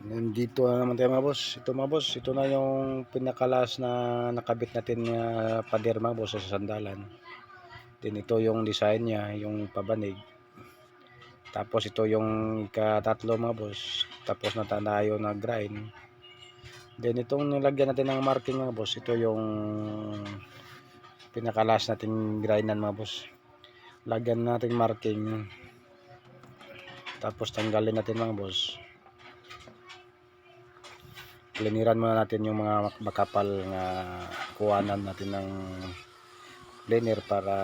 Nandito na naman tayo mga boss. Ito mga boss, ito na yung pinakalas na nakabit natin na pader mga boss sa sandalan. Then ito yung design niya, yung pabanig. Tapos ito yung ikatatlo mga boss. Tapos na tayo na grind. Then itong nilagyan natin ng marking mga boss, ito yung pinakalas natin grindan mga boss. Lagyan natin marking. Tapos tanggalin natin mga boss liniran muna natin yung mga makapal nga kuwanan natin ng liner para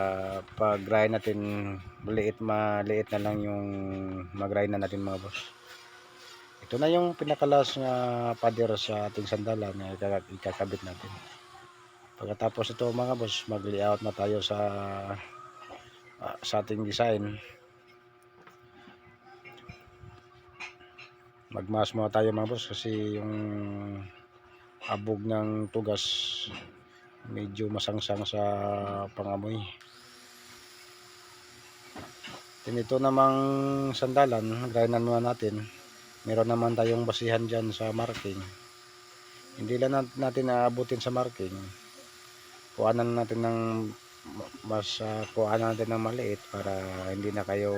pag grind natin maliit maliit na lang yung mag-grind na natin mga boss. Ito na yung pinakalas nga pader sa ating sandalan na ikak- ikakabit natin. Pagkatapos ito mga boss mag layout na tayo sa ah, sa ating design magmas muna tayo mga boss kasi yung abog ng tugas medyo masangsang sa pangamoy. Ito namang sandalan grinan muna natin. Meron naman tayong basihan dyan sa marking. Hindi lang nat- natin aabutin sa marking. Kuhanan natin ng mas uh, kuhanan natin ng maliit para hindi na kayo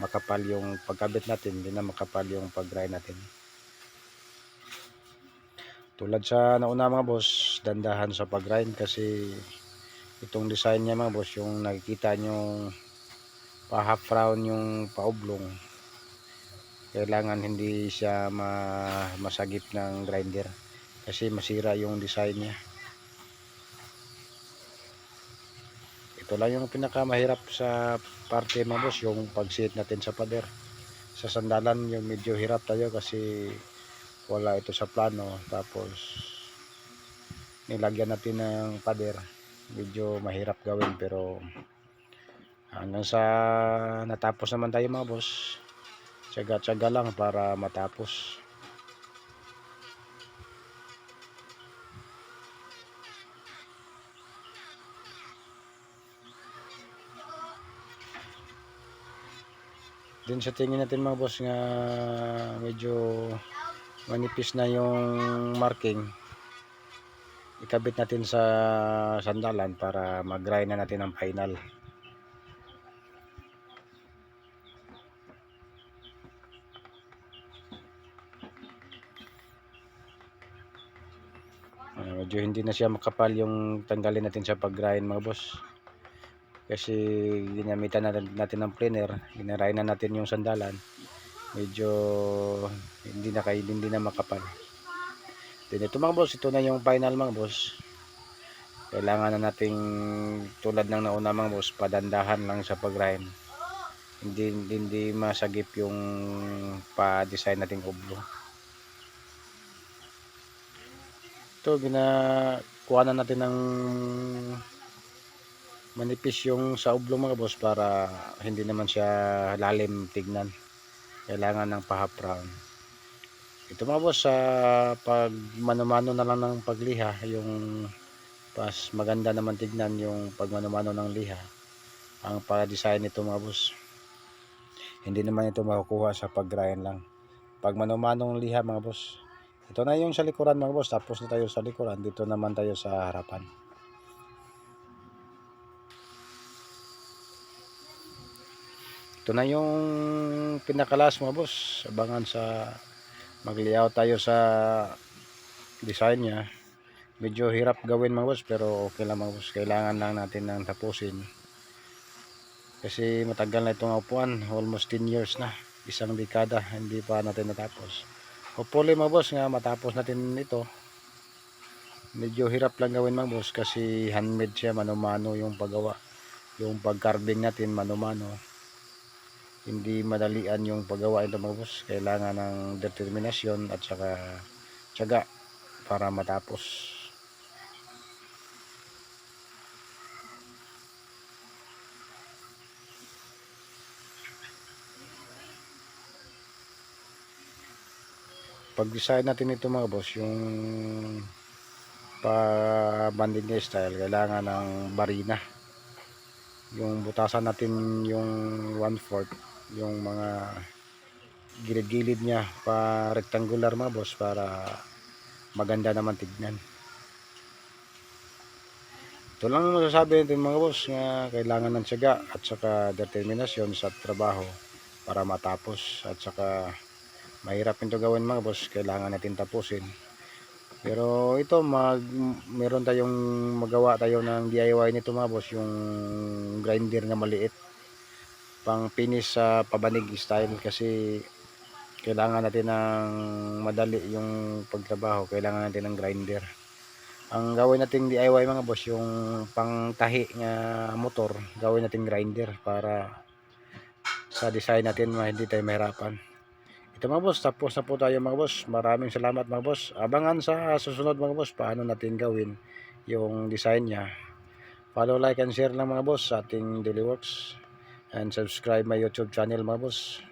makapal yung pagkabit natin hindi na makapal yung pag-grind natin. Tulad sa nauna mga boss dandahan sa pag-grind kasi itong design niya mga boss yung nakikita nyo pa half round yung paublong kailangan hindi siya ma masagip ng grinder kasi masira yung design niya ito lang yung pinakamahirap sa parte mga boss yung pagsit natin sa pader. Sa sandalan yung medyo hirap tayo kasi wala ito sa plano. Tapos nilagyan natin ng pader. Medyo mahirap gawin pero hanggang sa natapos naman tayo mga boss tsaga tsaga lang para matapos din sa tingin natin mga boss nga medyo manipis na yung marking. Ikabit natin sa sandalan para mag-grind na natin ang final. Ah, medyo hindi na siya makapal yung tanggalin natin sa pag-grind mga boss kasi ginamitan na natin ng planer ginaray na natin yung sandalan. Medyo hindi na kay hindi na makapal. Then ito mga boss ito na yung final mga boss. Kailangan na nating tulad ng nauna mga boss padandahan lang sa pag-grind hindi, hindi masagip yung pa-design nating oblo. Ito ginakuha na natin ng manipis yung sa oblong mga boss para hindi naman siya lalim tignan. Kailangan ng pahap round. Ito mga boss sa pag mano-mano na lang ng pagliha yung pas maganda naman tignan yung pag mano-mano ng liha ang para-design nito mga boss. Hindi naman ito makukuha sa pag-grind lang. Pag mano-manong liha mga boss ito na yung sa likuran mga boss. Tapos na tayo sa likuran. Dito naman tayo sa harapan ito na yung pinakalas mga boss. Abangan sa mag layout tayo sa design nya medyo hirap gawin mga boss pero okay lang mga boss. Kailangan lang natin nang tapusin. Kasi matagal na itong upuan. Almost 10 years na. Isang dekada hindi pa natin natapos. Hopefully mga boss nga matapos natin ito. Medyo hirap lang gawin mga boss kasi handmade siya mano-mano yung paggawa. Yung pag-carving natin mano-mano hindi madalian yung paggawa ito mga boss. Kailangan ng determinasyon at saka tiyaga para matapos. Pag design natin ito mga boss yung pa style kailangan ng barina. Yung butasan natin yung 1 4 yung mga gilid-gilid niya pa rectangular mga boss para maganda naman tignan. Ito lang ang masasabi natin mga boss nga kailangan ng tiyaga at saka determinasyon sa trabaho para matapos. At saka mahirap ito gawin mga boss kailangan natin tapusin. Pero ito mag meron tayong magawa tayo ng DIY nito mga boss yung grinder na maliit pang finish sa pabanig style kasi kailangan natin ng madali yung pagtrabaho kailangan natin ng grinder ang gawin nating DIY mga boss yung pang tahi nga motor gawin nating grinder para sa design natin hindi tayo mahirapan ito mga boss, tapos na po tayo mga boss. Maraming salamat mga boss. Abangan sa susunod mga boss, paano natin gawin yung design niya. Follow, like, and share lang mga boss sa ating daily works. And subscribe my YouTube channel mga boss.